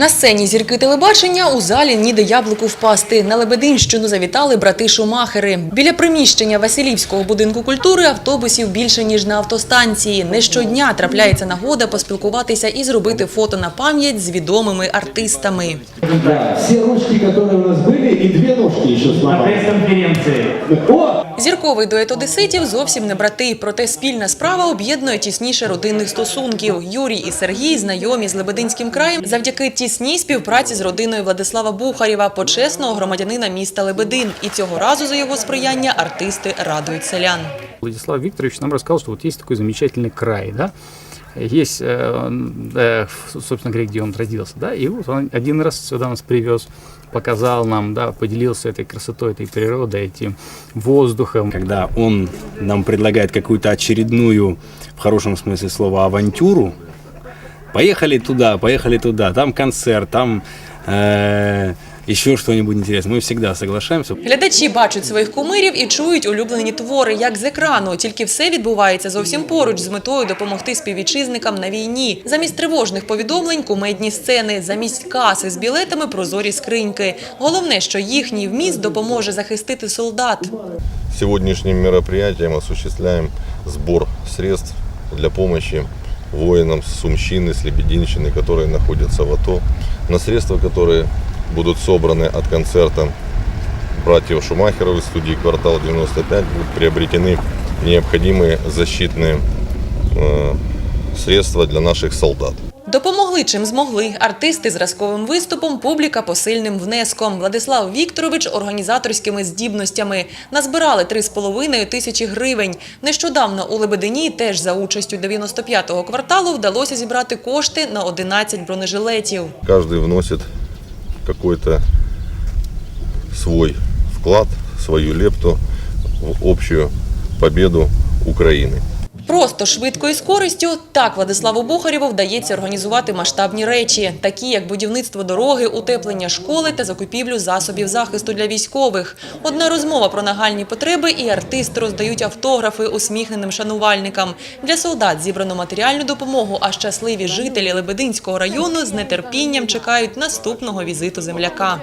На сцені зірки телебачення у залі ніде яблуку впасти. На Лебединщину завітали брати Шумахери. Біля приміщення Василівського будинку культури автобусів більше ніж на автостанції. Не щодня трапляється нагода поспілкуватися і зробити фото на пам'ять з відомими артистами. Да, все ручки, которые у нас были, и две ножки еще на сломали. пресс-конференции. О! Зірковий дует одеситів зовсім не брати, проте спільна справа об'єднує тісніше родинних стосунків. Юрій і Сергій знайомі з Лебединським краєм завдяки тісній співпраці з родиною Владислава Бухарєва, почесного громадянина міста Лебедин. І цього разу за його сприяння артисти радують селян. Владислав Вікторович нам розказав, що вот є такий замечательний край, да, есть, э, э, собственно говоря, где он родился, да, и вот он один раз сюда нас привез, показал нам, да, поделился этой красотой, этой природой, этим воздухом. когда он нам предлагает какую-то очередную, в хорошем смысле слова, авантюру, поехали туда, поехали туда, там концерт, там э, еще что-нибудь интересное, мы всегда соглашаемся. Глядачі бачать своїх кумирів і чують улюблені твори, як з екрану. Тільки все відбувається зовсім поруч з метою допомогти співвітчизникам на війні. Замість тривожних повідомлень кумедні сцени, замість каси з білетами прозорі скриньки. Головне, що їхній вміст допоможе захистити солдат. Сегодняшним мероприятием осуществляем сбор средств для помощи воинам с Сумщины, с Лебединщины, которые находятся в АТО. На средства, которые будут собраны от концерта братьев Шумахеров из студии «Квартал 95», будут приобретены необходимые защитные э, средства для наших солдат. Допомогли чим змогли. Артисти зразковим виступом, публіка посильним внеском. Владислав Вікторович організаторськими здібностями. Назбирали 3,5 тисячі гривень. Нещодавно у Лебедині теж за участю 95-го кварталу вдалося зібрати кошти на 11 бронежилетів. Каждый вносит какой-то свой вклад, свою лепту в общую победу Украины. Просто швидко і з користю так Владиславу Бухарєву вдається організувати масштабні речі, такі як будівництво дороги, утеплення школи та закупівлю засобів захисту для військових. Одна розмова про нагальні потреби, і артисти роздають автографи усміхненим шанувальникам. Для солдат зібрано матеріальну допомогу, а щасливі жителі Лебединського району з нетерпінням чекають наступного візиту земляка.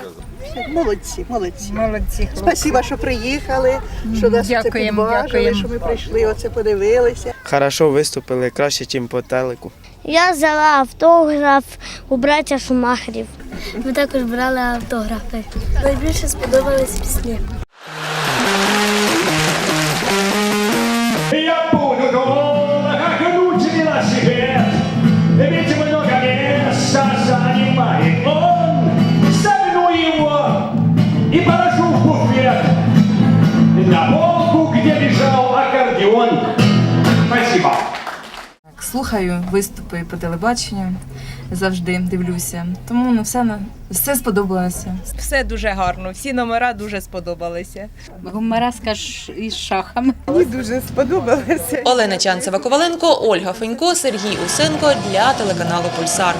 Молодці, молодці. Молодці, хлопці. Спасибо, що приїхали, що нас це Дякуємо, підважили, дякуємо. що ми прийшли, оце подивилися. Хорошо виступили, краще, ніж по телеку. Я взяла автограф у браття Шумахерів. Ми також брали автографи. Найбільше сподобались пісні. На полку, где лежал аккордеон. Спасибо. Слухаю виступи по телебаченню, завжди дивлюся. Тому ну, все, на- все сподобалося. Все дуже гарно, всі номера дуже сподобалися. Гумараска із шахами. Мені дуже сподобалося. Олена Чанцева Коваленко, Ольга Фенько, Сергій Усенко для телеканалу Пульсар.